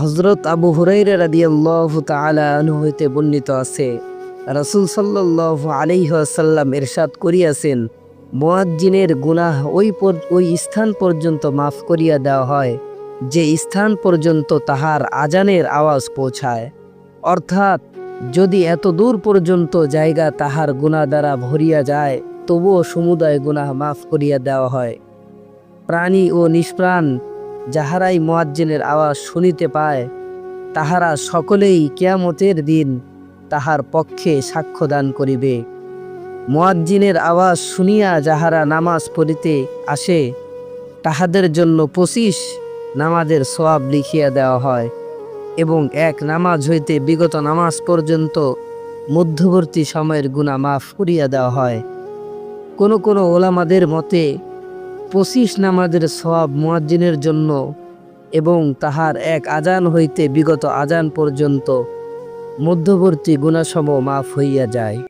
হজরত আবু হুরাইরা রাদিয়াল্লাহু তাআলা আনহু হইতে বর্ণিত আছে, রাসূল সাল্লাল্লাহু আলাইহি ওয়াসাল্লাম ইরশাদ করিয়াছেন, মুয়াজ্জিনের গুনাহ ওই ওই স্থান পর্যন্ত মাফ করিয়া দেওয়া হয়, যে স্থান পর্যন্ত তাহার আজানের আওয়াজ পৌঁছায়। অর্থাৎ যদি এত দূর পর্যন্ত জায়গা তাহার গুনাহ দ্বারা ভরিয়া যায়, তবুও সমুদায় গুনাহ মাফ করিয়া দেওয়া হয়। প্রাণী ও নিষ্প্রাণ যাহারাই মোয়াজ্জিনের আওয়াজ শুনিতে পায়, তাহারা সকলেই কেয়ামতের দিন তাহার পক্ষে সাক্ষ্য দান করিবে। মোয়াজ্জিনের আওয়াজ শুনিয়া যাহারা নামাজ পড়িতে আসে, তাহাদের জন্য পঁচিশ নামাজের সোয়াব লিখিয়া দেওয়া হয় এবং এক নামাজ হইতে বিগত নামাজ পর্যন্ত মধ্যবর্তী সময়ের গুণা মাফ করিয়া দেওয়া হয়। কোনো কোনো ওলামাদের মতে পঁচিশ নামাজের সব মুয়াজ্জিনের জন্য এবং তাহার এক আজান হইতে বিগত আজান পর্যন্ত মধ্যবর্তী গুণাসম মাফ হইয়া যায়।